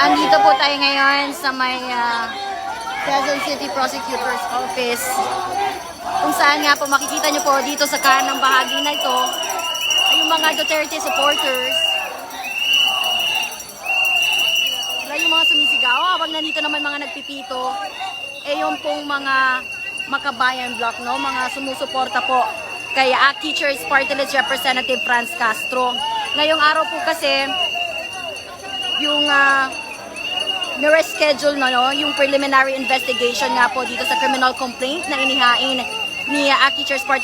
Andito po tayo ngayon sa may ah, Quezon City Prosecutor's Office. Kung saan nga po makikita nyo po dito sa kanang bahagi na ito yung mga Duterte supporters. Sila yung mga sumisigaw habang nandito naman mga nagpipito. Eh yung pong mga makabayan block, no? Mga sumusuporta po kay ACT Teachers Party Representative Franz Castro. Ngayong araw po kasi yung uh, reschedule na no, yung preliminary investigation nga po dito sa criminal complaint na inihain ni uh,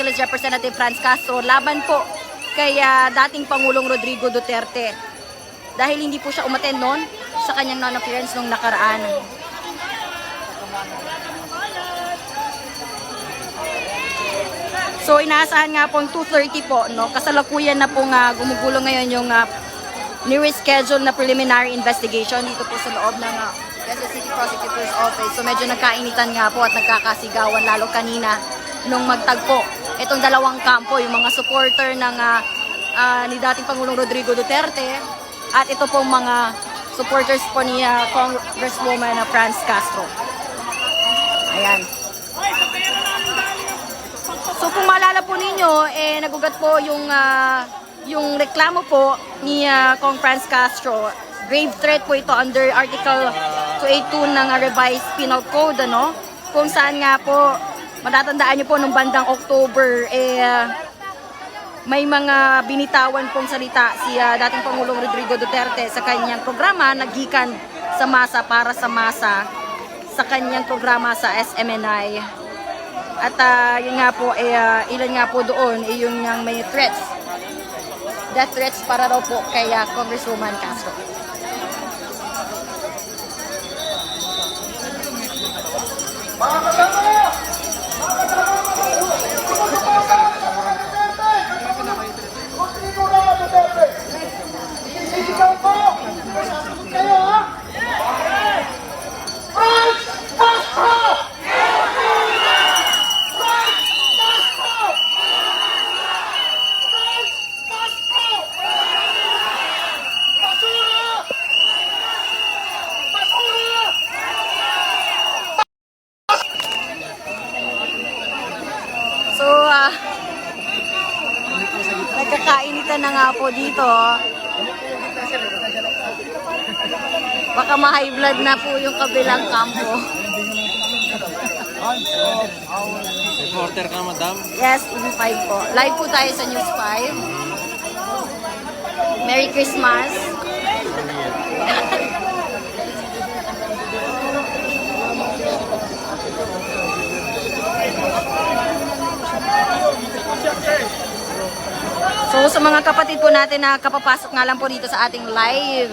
List Representative Franz Castro laban po kay ah, dating Pangulong Rodrigo Duterte. Dahil hindi po siya umaten noon sa kanyang non-appearance nung nakaraan. So inaasahan nga pong 2.30 po, no? Kasalukuyan na pong ah, gumugulo ngayon yung uh, ni-reschedule na preliminary investigation dito po sa loob ng uh, Quezon City Prosecutor's Office. So medyo nagkainitan nga po at nagkakasigawan lalo kanina nung magtagpo itong dalawang kampo, yung mga supporter ng ah, ah, ni dating Pangulong Rodrigo Duterte at ito pong mga supporters po ni ah, Congresswoman na Franz Castro. Ayan. So kung maalala po ninyo, eh nagugat po yung ah, yung reklamo po ni ah, Kong Franz Castro. Grave threat po ito under Article 282 ng Revised Penal Code, ano? Kung saan nga po, matatandaan niyo po nung bandang October, eh ah, may mga binitawan pong salita si ah, dating Pangulong Rodrigo Duterte sa kanyang programa nagikan sa masa para sa masa sa kanyang programa sa SMNI. At ah, yun nga po, eh, ah, ilan nga po doon, eh, yung may threats. Death threats para daw po kay ah, Congresswoman Castro. So, ah, nagkakainitan na nga po dito. Baka ma-high blood na po yung kabilang kampo. Reporter ka, madam. Yes, TV5 po. Live po tayo sa News 5. Merry Christmas. So sa mga kapatid po natin na kapapasok nga lang po dito sa ating live,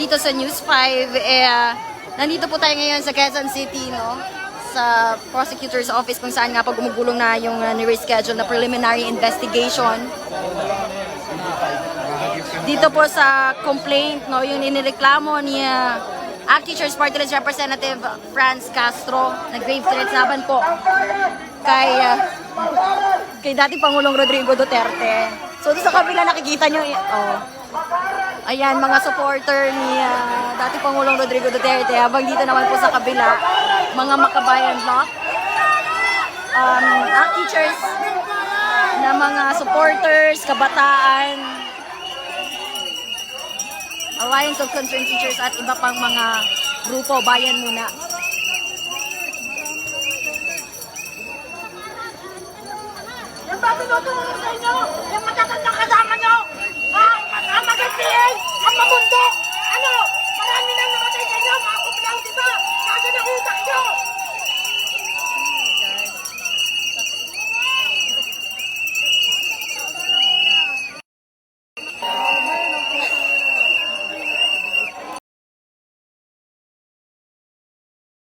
dito sa News 5, eh, ah, nandito po tayo ngayon sa Quezon City, no? Sa prosecutor's office kung saan nga po gumugulong na yung uh, ni-reschedule na preliminary investigation. Dito po sa complaint, no, yung inireklamo ni uh, ACT Teachers Party Representative Franz Castro na grave threats laban po kay uh, kay dating Pangulong Rodrigo Duterte. So, doon sa kabila nakikita nyo, oh, ayan, mga supporter ni ah, dating Pangulong Rodrigo Duterte. Habang dito naman po sa kabila, mga makabayan block. Um, ang teachers na mga supporters, kabataan, Alliance of Concerned Teachers at iba pang mga grupo, bayan muna. Ba tinutulong sa inyo? Yung matatandang kasama nyo? Ha? Ang magiging ang mamundok!